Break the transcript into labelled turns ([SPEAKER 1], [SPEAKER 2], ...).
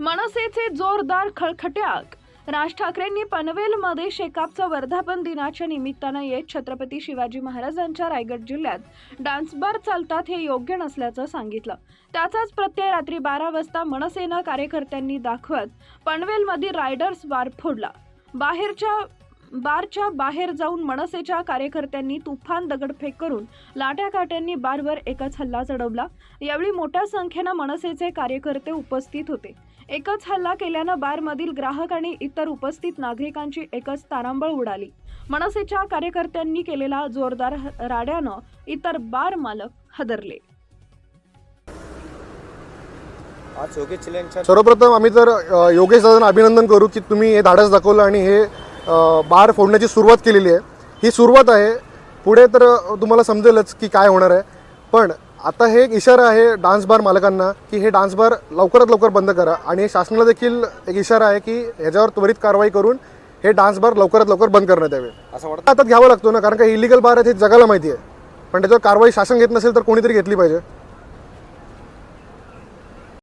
[SPEAKER 1] मनसेचे जोरदार खळखट्याक. राज ठाकरेंनी पनवेलमध्ये शेकापचा वर्धापन दिनाच्या निमित्तानं येत छत्रपती शिवाजी महाराजांच्या रायगड जिल्ह्यात डान्स बार चालतात हे योग्य नसल्याचं सांगितलं. त्याचाच प्रत्यय रात्री बारा वाजता मनसेना कार्यकर्त्यांनी दाखवत पनवेलमध्ये रायडर्स बार फोडला. बाहेरच्या बारच्या बाहेर जाऊन मनसेच्या कार्यकर्त्यांनी तुफान दगडफेक करून लाट्याकाट्यांनी बारवर एकच हल्ला चढवला. यावेळी मोठ्या संख्येनं मनसेचे कार्यकर्ते उपस्थित होते. एकच हल्ला केल्यानं बारमधील ग्राहक आणि इतर उपस्थित नागरिकांची एकच तारांबळ उडाली. मनसेच्या कार्यकर्त्यांनी केलेला जोरदार राड्यानं इतर बार मालक हादरले.
[SPEAKER 2] सर्वप्रथम आम्ही तर योगेश दादांना अभिनंदन करू की तुम्ही हे धाडस दाखवलं आणि हे बार फोडण्याची सुरुवात केलेली आहे. ही सुरुवात आहे. पुढे तर तुम्हाला समजेलच की काय होणार आहे. पण आता हे एक इशारा आहे डान्स बार मालकांना की हे डान्स बार लवकरात लवकर बंद करा. आणि शासनाला देखील एक इशारा आहे की ह्याच्यावर त्वरित कारवाई करून हे डान्स बार लवकरात लवकर बंद करण्यात यावे.
[SPEAKER 3] असं वाटतं?
[SPEAKER 2] हातात घ्यावं लागतो ना कारण का इलिगल बार आहे हे जगाला माहिती आहे. पण त्याच्यावर कारवाई शासन घेत नसेल तर कोणीतरी घेतली पाहिजे.